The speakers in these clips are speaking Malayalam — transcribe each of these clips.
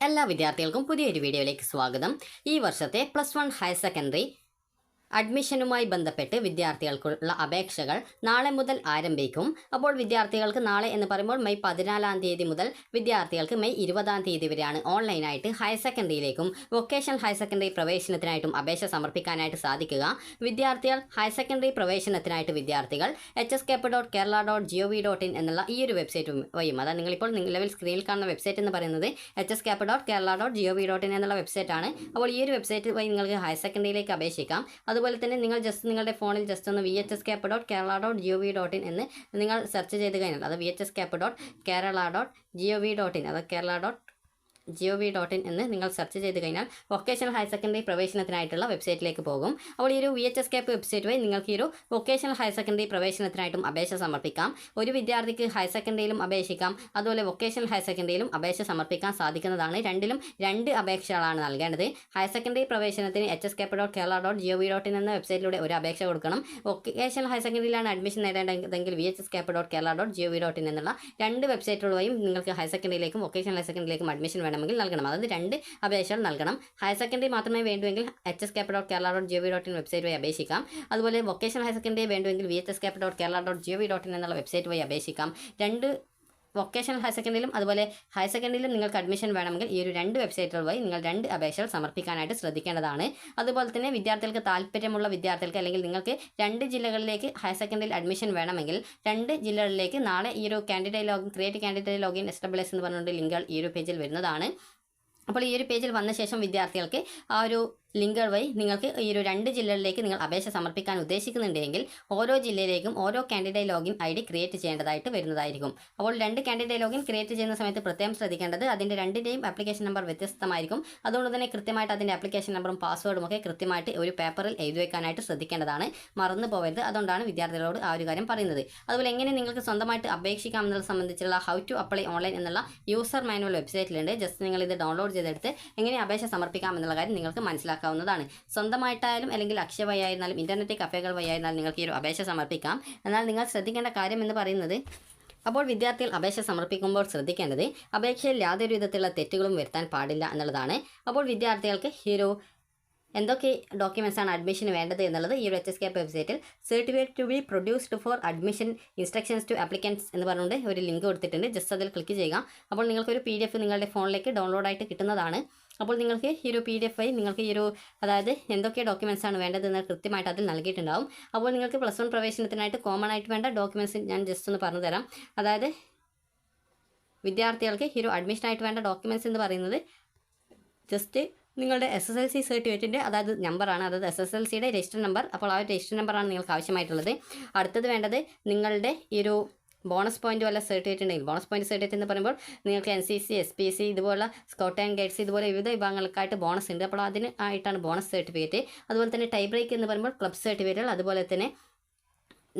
എല്ലാ വിദ്യാർത്ഥികൾക്കും പുതിയൊരു വീഡിയോയിലേക്ക് സ്വാഗതം. ഈ വർഷത്തെ പ്ലസ് വൺ ഹയർ സെക്കൻഡറി അഡ്മിഷനുമായി ബന്ധപ്പെട്ട് വിദ്യാർത്ഥികൾക്കുള്ള അപേക്ഷകൾ നാളെ മുതൽ ആരംഭിക്കും. അപ്പോൾ വിദ്യാർത്ഥികൾക്ക് നാളെ എന്ന് പറയുമ്പോൾ മെയ് പതിനാലാം തീയതി മുതൽ വിദ്യാർത്ഥികൾക്ക് മെയ് ഇരുപതാം തീയതി വരെയാണ് ഓൺലൈനായിട്ട് ഹയർ സെക്കൻഡറിയിലേക്കും വൊക്കേഷണൽ ഹയർ സെക്കൻഡറി പ്രവേശനത്തിനായിട്ടും അപേക്ഷ സമർപ്പിക്കാനായിട്ട് സാധിക്കുക. വിദ്യാർത്ഥികൾ ഹയർ സെക്കൻഡറി പ്രവേശനത്തിനായിട്ട് വിദ്യാർത്ഥികൾ H S cap dot Kerala dot G O V dot in എന്നുള്ള ഈ ഒരു വെബ്സൈറ്റ് വഴിയും അതായത് നിങ്ങളിപ്പോൾ നിലവിൽ സ്ക്രീനിൽ കാണുന്ന വെബ്സൈറ്റ് എന്ന് പറയുന്നത് H S cap dot Kerala dot G O V dot in എന്നുള്ള വെബ്സൈറ്റാണ്. അപ്പോൾ ഈ ഒരു വെബ്സൈറ്റ് വഴി നിങ്ങൾക്ക് ഹയർ സെക്കൻഡറിയിലേക്ക് അപേക്ഷിക്കാം. അതുപോലെ തന്നെ നിങ്ങൾ ജസ്റ്റ് നിങ്ങളുടെ ഫോണിൽ ജസ്റ്റ് ഒന്ന് V H S cap dot Kerala dot G O V dot in എന്ന് നിങ്ങൾ സെർച്ച് ചെയ്ത് കഴിഞ്ഞാൽ അത് V H S cap dot Kerala dot G O V dot in അത് Kerala dot G O V dot in എന്ന് നിങ്ങൾ സെർച്ച് ചെയ്ത് കഴിഞ്ഞാൽ വൊക്കേഷണൽ ഹയർ സെക്കൻഡറി പ്രവേശനത്തിനായിട്ടുള്ള വെബ്സൈറ്റിലേക്ക് പോകും. അപ്പോൾ ഈ ഒരു V H S cap website വഴി നിങ്ങൾക്ക് ഈ ഒരു വൊക്കേഷണൽ ഹയർ സെക്കൻഡറി പ്രവേശനത്തിനായിട്ടും അപേക്ഷ സമർപ്പിക്കാം. ഒരു വിദ്യാർത്ഥിക്ക് ഹയർ സെക്കൻഡറിയിലും അപേക്ഷിക്കാം. അതുപോലെ വൊക്കേഷണൽ ഹയർ സെക്കൻഡറിയിലും അപേക്ഷ സമർപ്പിക്കാൻ സാധിക്കുന്നതാണ്. രണ്ടിലും രണ്ട് അപേക്ഷകളാണ് നൽകേണ്ടത്. ഹയർ സെക്കൻഡറി പ്രവേശനത്തിന് H S cap dot Kerala dot G O V dot in എന്ന വെബ്സൈറ്റിലൂടെ ഒരു അപേക്ഷ കൊടുക്കണം. വൊക്കേഷണൽ ഹയർ സെക്കൻഡറിയിലാണ് admission നേടേണ്ടതെങ്കിൽ V H S cap dot Kerala dot G O V dot in എന്നുള്ള രണ്ട് വെബ്സൈറ്റുകൾ വഴിയും നിങ്ങൾക്ക് ഹയർ സെക്കൻഡറിയിലേക്കും വൊക്കേഷണൽ ഹയർ സെക്കൻഡറിയിലേക്കും അഡ്മിഷൻ വേണമെങ്കിൽ നൽകണം. അതായത് രണ്ട് അപേക്ഷകൾ നൽകണം. ഹയർ സെക്കൻഡറി മാത്രമേ വേണ്ടുവെങ്കിൽ H S cap dot Kerala dot G O V dot in website വഴി അപേക്ഷിക്കാം. അതുപോലെ vocational higher secondary വേണ്ടുവെങ്കിൽ V H S cap dot Kerala dot G O V dot in എന്നുള്ള വെബ്സൈറ്റ് വഴി അപേക്ഷിക്കാം. രണ്ട് വൊക്കേഷണൽ ഹയർ സെക്കൻഡറിയിലും അതുപോലെ ഹയർ സെക്കൻഡറിയിലും നിങ്ങൾക്ക് അഡ്മിഷൻ വേണമെങ്കിൽ ഈ ഒരു രണ്ട് വെബ്സൈറ്റുകൾ വഴി നിങ്ങൾ രണ്ട് അപേക്ഷകൾ സമർപ്പിക്കാനായിട്ട് ശ്രദ്ധിക്കേണ്ടതാണ്. അതുപോലെ തന്നെ വിദ്യാർത്ഥികൾക്ക് താല്പര്യമുള്ള വിദ്യാർത്ഥികൾക്ക് അല്ലെങ്കിൽ നിങ്ങൾക്ക് രണ്ട് ജില്ലകളിലേക്ക് ഹയർ സെക്കൻഡറിയിൽ അഡ്മിഷൻ വേണമെങ്കിൽ രണ്ട് ജില്ലകളിലേക്ക് നാളെ ഈ ഒരു candidate login create candidate login S എന്ന് പറഞ്ഞുകൊണ്ട് ലിങ്കുകൾ ഈ ഒരു പേജിൽ വരുന്നതാണ്. അപ്പോൾ ഈ ഒരു പേജിൽ വന്ന ശേഷം വിദ്യാർത്ഥികൾക്ക് ആ ഒരു ലിങ്കുകൾ വഴി നിങ്ങൾക്ക് ഈ ഒരു രണ്ട് ജില്ലകളിലേക്ക് നിങ്ങൾ അപേക്ഷ സമർപ്പിക്കാൻ ഉദ്ദേശിക്കുന്നുണ്ടെങ്കിൽ ഓരോ ജില്ലയിലേക്കും ഓരോ candidate login I D create ചെയ്യേണ്ടതായിട്ട് വരുന്നതായിരിക്കും. അപ്പോൾ രണ്ട് കാൻഡിഡേറ്റ് ലോഗിൻ ക്രിയേറ്റ് ചെയ്യുന്ന സമയത്ത് പ്രത്യേകം ശ്രദ്ധിക്കേണ്ടത് അതിന്റെ രണ്ടിന്റെയും ആപ്ലിക്കേഷൻ നമ്പർ വ്യത്യസ്തമായിരിക്കും. അതുകൊണ്ട് തന്നെ കൃത്യമായിട്ട് അതിന്റെ ആപ്ലിക്കേഷൻ നമ്പറും പാസ്വേഡും ഒക്കെ കൃത്യമായിട്ട് ഒരു പേപ്പറിൽ എഴുതി വയ്ക്കാനായിട്ട് ശ്രദ്ധിക്കേണ്ടതാണ്. മറന്നു പോകരുത്. അതുകൊണ്ടാണ് വിദ്യാർത്ഥികളോട് ആ ഒരു കാര്യം പറയുന്നത്. അതുപോലെ എങ്ങനെ നിങ്ങൾക്ക് സ്വന്തമായിട്ട് അപേക്ഷിക്കാം എന്നുള്ള സംബന്ധിച്ചുള്ള ഹൗ ടു അപ്ലൈ ഓൺലൈൻ എന്നുള്ള യൂസർ മാനുവൽ വെബ്സൈറ്റിലുണ്ട് ജസ്റ്റ് നിങ്ങൾ ഇത് ഡൗൺലോഡ് ചെയ്തെടുത്ത് എങ്ങനെ അപേക്ഷ സമർപ്പിക്കാം എന്നുള്ള കാര്യം നിങ്ങൾക്ക് മനസ്സിലാക്കാവുന്നതാണ് സ്വന്തമായിട്ടായാലും അല്ലെങ്കിൽ അക്ഷയ വഴിയായിരുന്നാലും ഇന്റർനെറ്റ് കഫേകൾ വഴിയായിരുന്നാലും നിങ്ങൾക്ക് ഈ ഒരു അപേക്ഷ സമർപ്പിക്കാം. എന്നാൽ നിങ്ങൾ ശ്രദ്ധിക്കേണ്ട കാര്യം എന്ന് പറയുന്നത് അപ്പോൾ വിദ്യാർത്ഥികൾ അപേക്ഷ സമർപ്പിക്കുമ്പോൾ ശ്രദ്ധിക്കേണ്ടത് അപേക്ഷയിൽ യാതൊരു വിധത്തിലുള്ള തെറ്റുകളും വരുത്താൻ പാടില്ല എന്നുള്ളതാണ്. അപ്പോൾ വിദ്യാർത്ഥികൾക്ക് ഒരു എന്തൊക്കെ ഡോക്യുമെൻസാണ് അഡ്മിഷന് വേണ്ടത് എന്നുള്ളത് ഈ ഒരു എച്ച് എസ് കെ വെബ്സൈറ്റിൽ certificate to be produced for admission instructions to applicants എന്ന് പറഞ്ഞുകൊണ്ട് ഒരു ലിങ്ക് കൊടുത്തിട്ടുണ്ട്. ജസ്റ്റ് അതിൽ ക്ലിക്ക് ചെയ്യുക. അപ്പോൾ നിങ്ങൾക്കൊരു പി ഡി എഫ് നിങ്ങളുടെ ഫോണിലേക്ക് ഡൗൺലോഡായിട്ട് കിട്ടുന്നതാണ്. അപ്പോൾ നിങ്ങൾക്ക് ഈ ഒരു പി ഡി എഫ് ആയി നിങ്ങൾക്ക് ഈ ഒരു അതായത് എന്തൊക്കെ ഡോക്യുമെൻസ് ആണ് വേണ്ടത് എന്ന് കൃത്യമായിട്ട് അതിൽ നൽകിയിട്ടുണ്ടാവും. അപ്പോൾ നിങ്ങൾക്ക് പ്ലസ് വൺ പ്രവേശനത്തിനായിട്ട് കോമൺ ആയിട്ട് വേണ്ട ഡോക്യുമെൻസ് ഞാൻ ജസ്റ്റ് ഒന്ന് പറഞ്ഞു തരാം. അതായത് വിദ്യാർത്ഥികൾക്ക് ഈ ഒരു അഡ്മിഷനായിട്ട് വേണ്ട ഡോക്യുമെൻസ് എന്ന് പറയുന്നത് ജസ്റ്റ് നിങ്ങളുടെ എസ് എസ് എൽ സി സർട്ടിഫിക്കറ്റിന്റെ അതായത് നമ്പറാണ് അതായത് എസ് എസ് എൽ സിയുടെ രജിസ്റ്റർ നമ്പർ അപ്പോൾ ആ ഒരു രജിസ്റ്റർ നമ്പറാണ് നിങ്ങൾക്ക് ആവശ്യമായിട്ടുള്ളത്. അടുത്തത് വേണ്ടത് നിങ്ങളുടെ ഈ ഒരു ബോണസ് പോയിന്റ് വല്ല സർട്ടിഫിക്കറ്റ് ഉണ്ടെങ്കിൽ ബോണസ് പോയിന്റ് സർട്ടിഫിക്കറ്റ് എന്ന് പറയുമ്പോൾ നിങ്ങൾക്ക് N C C S P C ഇതുപോലെ സ്കൗട്ട് ആൻഡ് ഗൈഡ്സ് ഇതുപോലെ വിവിധ വിഭാഗങ്ങൾക്കായിട്ട് ബോണസ് ഉണ്ട്. അപ്പോൾ അതിന് ആയിട്ടാണ് ബോണസ് സർട്ടിഫിക്കറ്റ് അതുപോലെ തന്നെ ടൈ ബ്രേക്ക് എന്ന് പറയുമ്പോൾ ക്ലബ് സർട്ടിഫിക്കറ്റുകൾ അതുപോലെ തന്നെ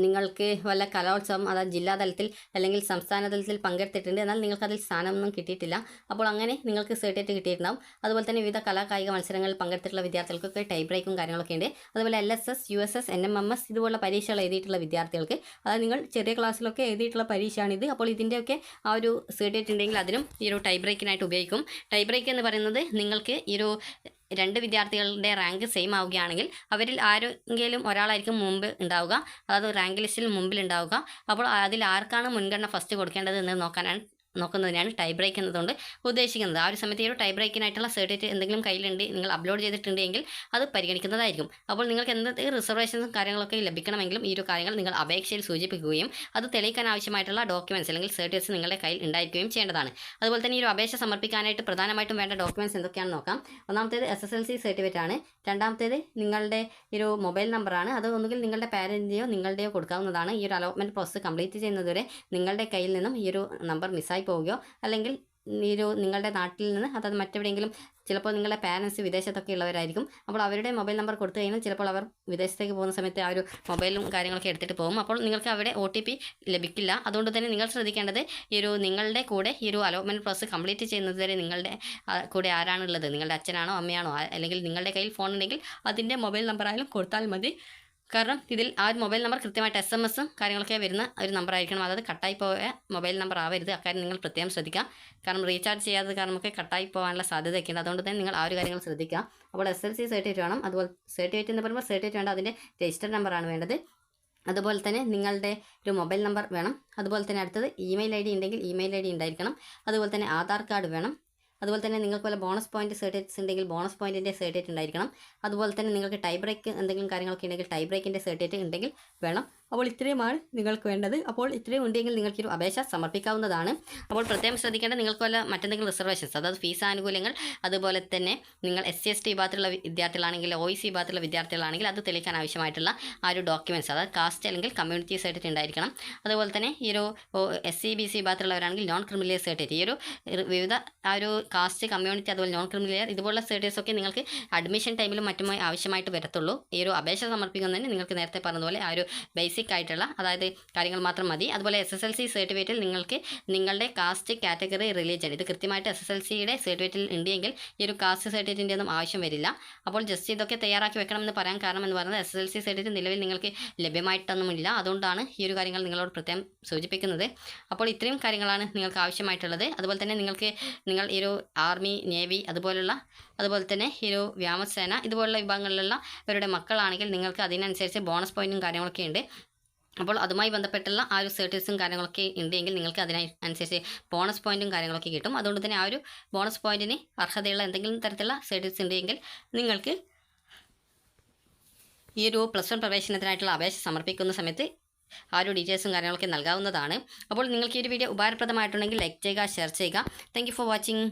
നിങ്ങൾക്ക് വല്ല കലോത്സവം അതായത് ജില്ലാതലത്തിൽ അല്ലെങ്കിൽ സംസ്ഥാന തലത്തിൽ പങ്കെടുത്തിട്ടുണ്ട്. എന്നാൽ നിങ്ങൾക്ക് അതിൽ സ്ഥാനമൊന്നും കിട്ടിയിട്ടില്ല. അപ്പോൾ അങ്ങനെ നിങ്ങൾക്ക് സർട്ടിഫിക്കറ്റ് കിട്ടിയിട്ടുണ്ടാവും. അതുപോലെ തന്നെ വിവിധ കലാകായിക മത്സരങ്ങളിൽ പങ്കെടുത്തിട്ടുള്ള വിദ്യാർത്ഥികൾക്കൊക്കെ ടൈ ബ്രേക്കും കാര്യങ്ങളൊക്കെ ഉണ്ട്. അതുപോലെ L S S U S S N M M S ഇതുപോലുള്ള പരീക്ഷകൾ എഴുതിയിട്ടുള്ള വിദ്യാർത്ഥികൾക്ക്. അതായത് നിങ്ങൾ ചെറിയ ക്ലാസ്സിലൊക്കെ എഴുതിയിട്ടുള്ള പരീക്ഷയാണിത് അപ്പോൾ ഇതിന്റെയൊക്കെ ആ ഒരു സർട്ടിഫിക്കറ്റ് ഉണ്ടെങ്കിൽ അതിനും ഈ ഒരു ടൈ ബ്രേക്കിനായിട്ട് ഉപയോഗിക്കും. ടൈ ബ്രേക്ക് എന്ന് പറയുന്നത് നിങ്ങൾക്ക് ഈ ഒരു രണ്ട് വിദ്യാർത്ഥികളുടെ റാങ്ക് സെയിം ആവുകയാണെങ്കിൽ അവരിൽ ആരെങ്കിലും ഒരാളായിരിക്കും മുമ്പ് ഉണ്ടാവുക. അതായത് റാങ്ക് ലിസ്റ്റിൽ മുമ്പിൽ ഉണ്ടാവുക. അപ്പോൾ അതിൽ ആർക്കാണ് മുൻഗണന ഫസ്റ്റ് കൊടുക്കേണ്ടത് എന്ന് നോക്കാനാണ് നോക്കുന്നതിനാണ് ടൈ ബ്രേക്ക് എന്നതുകൊണ്ട് ഉദ്ദേശിക്കുന്നത്. ആ ഒരു സമയത്ത് ഈ ഒരു ടൈ ബ്രേക്കിനായിട്ടുള്ള സർട്ടിഫിക്കറ്റ് എന്തെങ്കിലും കയ്യിലുണ്ട് നിങ്ങൾ അപ്ലോഡ് ചെയ്തിട്ടുണ്ടെങ്കിൽ അത് പരിഗണിക്കുന്നതായിരിക്കും. അപ്പോൾ നിങ്ങൾക്ക് എന്തെങ്കിലും റിസർവേഷൻസും കാര്യങ്ങളൊക്കെ ലഭിക്കണമെങ്കിലും ഈ ഒരു കാര്യങ്ങൾ നിങ്ങൾ അപേക്ഷയിൽ സൂചിപ്പിക്കുകയും അത് തെളിയിക്കാൻ ആവശ്യമായിട്ടുള്ള ഡോക്യുമെന്റ്സ് അല്ലെങ്കിൽ സർട്ടിഫിക്കറ്റ്സ് നിങ്ങളുടെ കയ്യിൽ ഉണ്ടായിരിക്കുകയും ചെയ്യേണ്ടതാണ്. അതുപോലെ തന്നെ ഈ ഒരു അപേക്ഷ സമർപ്പിക്കാനായിട്ട് പ്രധാനമായിട്ടും വേണ്ട ഡോക്യുമെന്റ്സ് എന്തൊക്കെയാണെന്ന് നോക്കാം. ഒന്നാമത്തേത് S S L C certificate ആണ്. രണ്ടാമത്തേത് നിങ്ങളുടെ ഒരു മൊബൈൽ നമ്പറാണ് അത് ഒന്നുകിൽ നിങ്ങളുടെ പാരന്റിന്റെയോ നിങ്ങളുടെയോ കൊടുക്കാവുന്നതാണ്. ഈ ഒരു അലോട്ട്മെന്റ് പ്രോസസ്സ് കംപ്ലീറ്റ് ചെയ്യുന്നതുവരെ നിങ്ങളുടെ കയ്യിൽ നിന്നും ഈ ഒരു നമ്പർ മിസ്സായി പോവുകയോ അല്ലെങ്കിൽ ഒരു നിങ്ങളുടെ നാട്ടിൽ നിന്ന് അതായത് മറ്റെവിടെയെങ്കിലും ചിലപ്പോൾ നിങ്ങളുടെ പാരൻസ് വിദേശത്തൊക്കെ ഉള്ളവരായിരിക്കും. അപ്പോൾ അവരുടെ മൊബൈൽ നമ്പർ കൊടുത്തു കഴിഞ്ഞാൽ ചിലപ്പോൾ അവർ വിദേശത്തേക്ക് പോകുന്ന സമയത്ത് ആ ഒരു മൊബൈലും കാര്യങ്ങളൊക്കെ എടുത്തിട്ട് പോകും. അപ്പോൾ നിങ്ങൾക്ക് അവിടെ ഒ ടി പി ലഭിക്കില്ല. അതുകൊണ്ട് തന്നെ നിങ്ങൾ ശ്രദ്ധിക്കേണ്ടത് ഈ ഒരു നിങ്ങളുടെ കൂടെ ഈ ഒരു അലോട്ട്മെന്റ് പ്രോസസ്സ് കംപ്ലീറ്റ് ചെയ്യുന്നത് വരെ നിങ്ങളുടെ കൂടെ ആരാണുള്ളത്? നിങ്ങളുടെ അച്ഛനാണോ അമ്മയാണോ? അല്ലെങ്കിൽ നിങ്ങളുടെ കയ്യിൽ ഫോൺ ഉണ്ടെങ്കിൽ അതിന്റെ മൊബൈൽ നമ്പറായാലും കൊടുത്താൽ മതി. കാരണം ഇതിൽ ആ മൊബൈൽ നമ്പർ കൃത്യമായിട്ട് എസ് എം എസും കാര്യങ്ങളൊക്കെ വരുന്ന ഒരു നമ്പർ ആയിരിക്കണം. അതായത് കട്ടായി പോയ മൊബൈൽ നമ്പർ ആവരുത്. അക്കാര്യം നിങ്ങൾ പ്രത്യേകം ശ്രദ്ധിക്കുക കാരണം റീചാർജ് ചെയ്യാത്ത കാരണമൊക്കെ കട്ടായി പോകാനുള്ള സാധ്യതയൊക്കെ ഉണ്ട് അതുകൊണ്ട് തന്നെ നിങ്ങൾ ആ ഒരു കാര്യങ്ങൾ ശ്രദ്ധിക്കുക. അപ്പോൾ എസ് എൽ സി സർട്ടിഫിക്കറ്റ് വേണം. അതുപോലെ സർട്ടിഫിക്കറ്റ് എന്ന് പറയുമ്പോൾ സർട്ടിഫിക്കറ്റ് വേണ്ട. അതിന്റെ രജിസ്റ്റർ നമ്പറാണ് വേണ്ടത്. അതുപോലെ തന്നെ നിങ്ങളുടെ ഒരു മൊബൈൽ നമ്പർ വേണം. അതുപോലെ തന്നെ അടുത്തത് ഇമെയിൽ ഐ ഡി ഉണ്ടെങ്കിൽ ഇമെയിൽ ഐ ഡി ഉണ്ടായിരിക്കണം. അതുപോലെ തന്നെ ആധാർ കാർഡ് വേണം. അതുപോലെ തന്നെ നിങ്ങൾക്ക് വല്ല ബോണസ് പോയിന്റ് സർട്ടിഫിക്കറ്റ്സ് ഉണ്ടെങ്കിൽ ബോണസ് പോയിന്റിന്റെ സർട്ടിഫിക്കറ്റ് ഉണ്ടായിരിക്കണം. അതുപോലെ തന്നെ നിങ്ങൾക്ക് ടൈ ബ്രേക്ക് എന്തെങ്കിലും കാര്യങ്ങളൊക്കെ ഉണ്ടെങ്കിൽ ടൈ ബ്രേക്കിന്റെ സർട്ടിഫിക്കറ്റ് ഉണ്ടെങ്കിൽ വേണം. അപ്പോൾ ഇത്രയുമാണ് നിങ്ങൾക്ക് വേണ്ടത്. അപ്പോൾ ഇത്രയും ഉണ്ടെങ്കിൽ നിങ്ങൾക്കൊരു അപേക്ഷ സമർപ്പിക്കാവുന്നതാണ്. അപ്പോൾ പ്രത്യേകം ശ്രദ്ധിക്കേണ്ട നിങ്ങൾക്ക് വല്ല മറ്റെന്തെങ്കിലും റിസർവേഷൻസ് അതായത് ഫീസ് ആനുകൂല്യങ്ങൾ അതുപോലെ തന്നെ നിങ്ങൾ എസ് സി എസ് ടി വിഭാഗത്തിലുള്ള വിദ്യാർത്ഥികളാണെങ്കിൽ ഒ സി വിഭാഗത്തിലുള്ള വിദ്യാർത്ഥികളാണെങ്കിൽ അത് തെളിയിക്കാൻ ആവശ്യമായിട്ടുള്ള ആ ഒരു ഡോക്യുമെന്റ്സ് അതായത് കാസ്റ്റ് അല്ലെങ്കിൽ കമ്മ്യൂണിറ്റി സർട്ടിഫിക്കറ്റ് ഉണ്ടായിരിക്കണം. അതുപോലെ തന്നെ ഈ ഒരു എസ് സി ബി സി വിഭാഗത്തിലുള്ളവരാണെങ്കിൽ നോൺ ക്രിമിനൽ സർട്ടിഫിക്കറ്റ് ഈ ഒരു വിവിധ ആ ഒരു കാസ്റ്റ് കമ്മ്യൂണിറ്റി അതുപോലെ നോൺ ക്രിമിനൽ ഇതുപോലുള്ള സർട്ടിഫിക്കറ്റ്സ് ഒക്കെ നിങ്ങൾക്ക് അഡ്മിഷൻ ടൈമിലും മറ്റുമായി ആവശ്യമായിട്ട് വരത്തുള്ളൂ. ഈ ഒരു അപേക്ഷ സമർപ്പിക്കുന്നതിന് നിങ്ങൾക്ക് നേരത്തെ പറഞ്ഞതുപോലെ ആ ഒരു ബേസിക് ആയിട്ടുള്ള അതായത് കാര്യങ്ങൾ മാത്രം മതി. അതുപോലെ എസ് എസ് എൽ സി സർട്ടിഫിക്കറ്റിൽ നിങ്ങൾക്ക് നിങ്ങളുടെ കാസ്റ്റ് കാറ്റഗറി റിലീജിയൻ ഇത് കൃത്യമായിട്ട് എസ് എസ് എൽ സിയുടെ സർട്ടിഫിക്കറ്റിൽ ഉണ്ടെങ്കിൽ ഈ ഒരു കാസ്റ്റ് സർട്ടിഫിക്കറ്റിന്റെ ഒന്നും ആവശ്യം വരില്ല. അപ്പോൾ ജസ്റ്റ് ഇതൊക്കെ തയ്യാറാക്കി വെക്കണം എന്ന് പറയാൻ കാരണം എന്ന് പറയുന്നത് S S L C certificate നിലവിൽ നിങ്ങൾക്ക് ലഭ്യമായിട്ടൊന്നുമില്ല. അതുകൊണ്ടാണ് ഈ ഒരു കാര്യങ്ങൾ നിങ്ങളോട് പ്രത്യേകം സൂചിപ്പിക്കുന്നത്. അപ്പോൾ ഇത്രയും കാര്യങ്ങളാണ് നിങ്ങൾക്ക് ആവശ്യമായിട്ടുള്ളത്. അതുപോലെ തന്നെ നിങ്ങൾക്ക് നിങ്ങൾ ഈ ഒരു ആർമി നേവി അതുപോലുള്ള അതുപോലെ തന്നെ ഒരു വ്യോമസേന ഇതുപോലുള്ള വിഭാഗങ്ങളിലുള്ള ഇവരുടെ മക്കളാണെങ്കിൽ നിങ്ങൾക്ക് അതിനനുസരിച്ച് ബോണസ് പോയിന്റും കാര്യങ്ങളൊക്കെ ഉണ്ട്. അപ്പോൾ അതുമായി ബന്ധപ്പെട്ടുള്ള ആ ഒരു സർട്ടിഫിക്കറ്റ്സും കാര്യങ്ങളൊക്കെ ഉണ്ടെങ്കിൽ നിങ്ങൾക്ക് അതിനനുസരിച്ച് ബോണസ് പോയിന്റും കാര്യങ്ങളൊക്കെ കിട്ടും. അതുകൊണ്ട് തന്നെ ആ ഒരു ബോണസ് പോയിന്റിന് അർഹതയുള്ള എന്തെങ്കിലും തരത്തിലുള്ള സർട്ടിഫിക്കറ്റ്സ് ഉണ്ടെങ്കിൽ നിങ്ങൾക്ക് ഈ ഒരു പ്ലസ് വൺ പ്രവേശനത്തിനായിട്ടുള്ള അപേക്ഷ സമർപ്പിക്കുന്ന സമയത്ത് ആ ഒരു ഡീറ്റെയിൽസും കാര്യങ്ങളൊക്കെ നൽകാവുന്നതാണ്. അപ്പോൾ നിങ്ങൾക്ക് ഈ ഒരു വീഡിയോ ഉപകാരപ്രദമായിട്ടുണ്ടെങ്കിൽ ലൈക്ക് ചെയ്യുക ഷെയർ ചെയ്യുക. Thank for watching